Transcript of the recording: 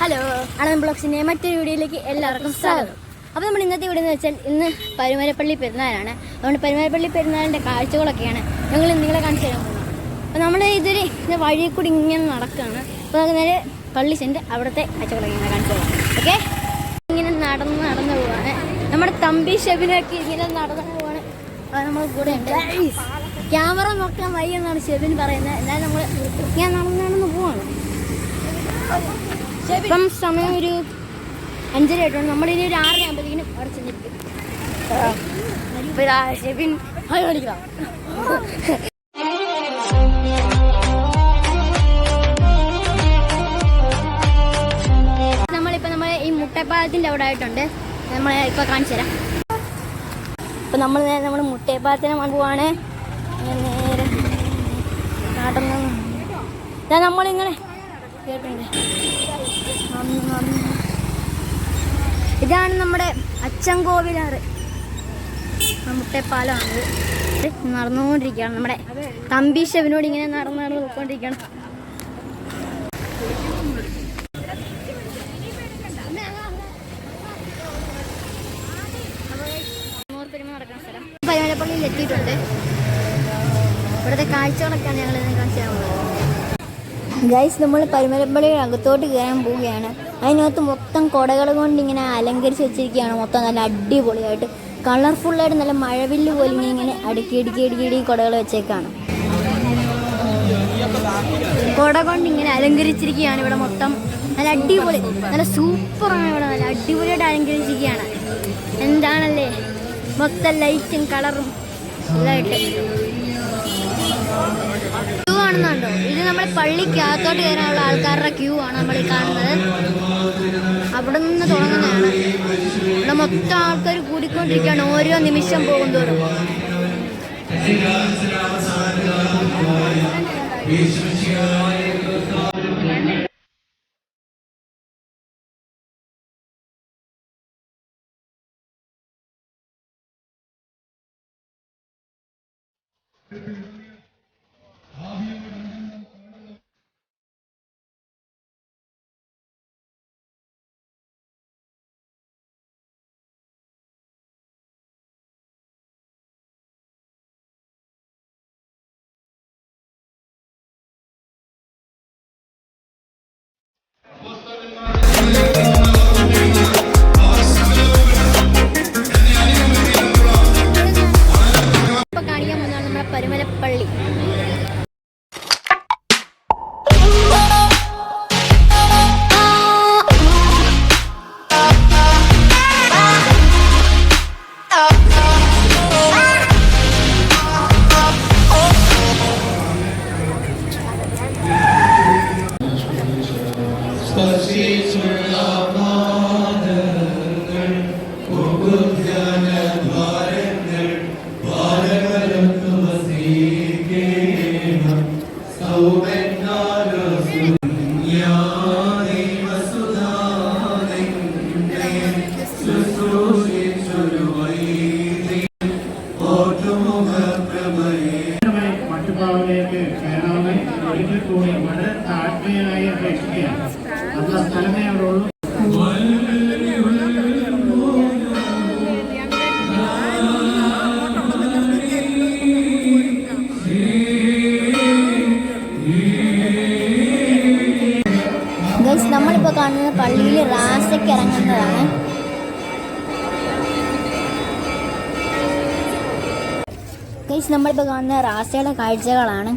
Hello. അണൻ ബ്ലോഗ്സിന്റെ മറ്റൊരു വീഡിയോയിലേക്ക് എല്ലാവർക്കും സ്വാഗതം. അപ്പോൾ നമ്മൾ ഇന്നത്തെ വീഡിയോ എന്ന് വെച്ചാൽ ഇന്ന് പരുമരപ്പള്ളി പെരുന്നാളാണ്. അതുകൊണ്ട് പരുമരപ്പള്ളി പെരുന്നാളിന്റെ കാഴ്ചകളൊക്കെയാണ് ഞങ്ങൾ നിങ്ങളെ കാണിച്ചു തരാൻ പോകുന്നത്. അപ്പോൾ നമ്മൾ ഇതൊരു വഴി കൂടി ഇങ്ങനെ നടക്കുകയാണ് അപ്പോൾ നമുക്ക് നേരെ പള്ളി ചെന്ന് അവിടുത്തെ കാഴ്ചകളൊക്കെ ഇങ്ങനെ കാണിച്ചു തരാം. ഓക്കെ ഇങ്ങനെ നടന്ന് നടന്നു പോവാണ്. നമ്മുടെ തമ്പി ഷെബിനൊക്കെ ഇങ്ങനെ നടന്ന് പോവാണ്. അത് നമ്മൾ കൂടെ ഉണ്ട്. ക്യാമറ നോക്കാൻ വയ്യെന്നാണ് ഷെബിൻ പറയുന്നത്. എന്നാലും നമ്മൾ ഞാൻ നടന്ന് നടന്ന് പോവാണ്. ഇപ്പം സമയം ഒരു അഞ്ചര ആയിട്ടുണ്ട്. നമ്മളിനി ഒരു ആറര ആകുമ്പോഴത്തേക്കിനും അവിടെ ചെന്നിരിക്കും ഇപ്പൊ ഷെബിൻ ഹായ് കളിക്കാം നമ്മളിപ്പോൾ നമ്മൾ ഈ മുട്ടപ്പാലത്തിന്റെ അവിടെ ആയിട്ടുണ്ട്. നമ്മൾ ഇപ്പോൾ കാണിച്ചു തരാം. ഇപ്പം നമ്മൾ നേരെ നമ്മൾ മുട്ടയപ്പാലത്തിന് പോവാണ്. നേരെ നടന്ന് ഇതാ നമ്മളിങ്ങനെ കേട്ടിട്ടുണ്ട്. ഇതാണ് നമ്മുടെ അച്ചൻകോവിലാറ്. നമ്മുടെ പാലാണ് ഇത് നടന്നുകൊണ്ടിരിക്കുകയാണ്. നമ്മുടെ തമ്പി ഷെവിനോട് ഇങ്ങനെ നടന്ന് നടന്ന് പോയിക്കൊണ്ടിരിക്കുകയാണ്. പരുമലപ്പള്ളിയിൽ എത്തിയിട്ടുണ്ട്. ഇവിടുത്തെ കാഴ്ചകളൊക്കെയാണ് ഞങ്ങൾ കാണിച്ചു തരാൻ ഗൈസ് നമ്മൾ പരുമലപ്പള്ളിയുടെ അകത്തോട്ട് കയറാൻ പോവുകയാണ്. അതിനകത്ത് മൊത്തം കൊടകൾ കൊണ്ട് ഇങ്ങനെ അലങ്കരിച്ച് വെച്ചിരിക്കുകയാണ്. മൊത്തം നല്ല അടിപൊളിയായിട്ട്. കളർഫുള്ളായിട്ട് നല്ല മഴവില്ല് പോലെ ഇങ്ങനെ അടുക്കി അടുക്കി അടുക്കി അടുക്കി കൊടകൾ വെച്ചേക്കാണ്. കൊട കൊണ്ട് ഇങ്ങനെ അലങ്കരിച്ചിരിക്കുകയാണ് ഇവിടെ മൊത്തം. നല്ല അടിപൊളി നല്ല സൂപ്പറാണ് ഇവിടെ. നല്ല അടിപൊളിയായിട്ട് അലങ്കരിച്ചിരിക്കുകയാണ്. എന്താണല്ലേ? മൊത്തം ലൈറ്റും കളറും എല്ലായിട്ട് കാണുന്നുണ്ടോ? ഇത് നമ്മുടെ പള്ളിക്കകത്തോട്ട് കയറാനുള്ള ആൾക്കാരുടെ ക്യൂ ആണ് നമ്മൾ ഈ കാണുന്നത്. അവിടെ നിന്ന് തുടങ്ങുന്നതാണ്. ഇവിടെ മൊത്തം ആൾക്കാർ കൂടിക്കൊണ്ടിരിക്കുകയാണ്. ഓരോ നിമിഷം പോകുന്തോറും. ഇപ്പൊ മട്ടുപ്പാവിലേക്ക് കയറാമെന്ന് കാണുന്നത് പള്ളിയിൽ റാസയ്ക്ക് ഇറങ്ങുന്നതാണ്. ഗൈസ് നമ്മളിപ്പോൾ കാണുന്ന റാസയുടെ കാഴ്ചകളാണ്.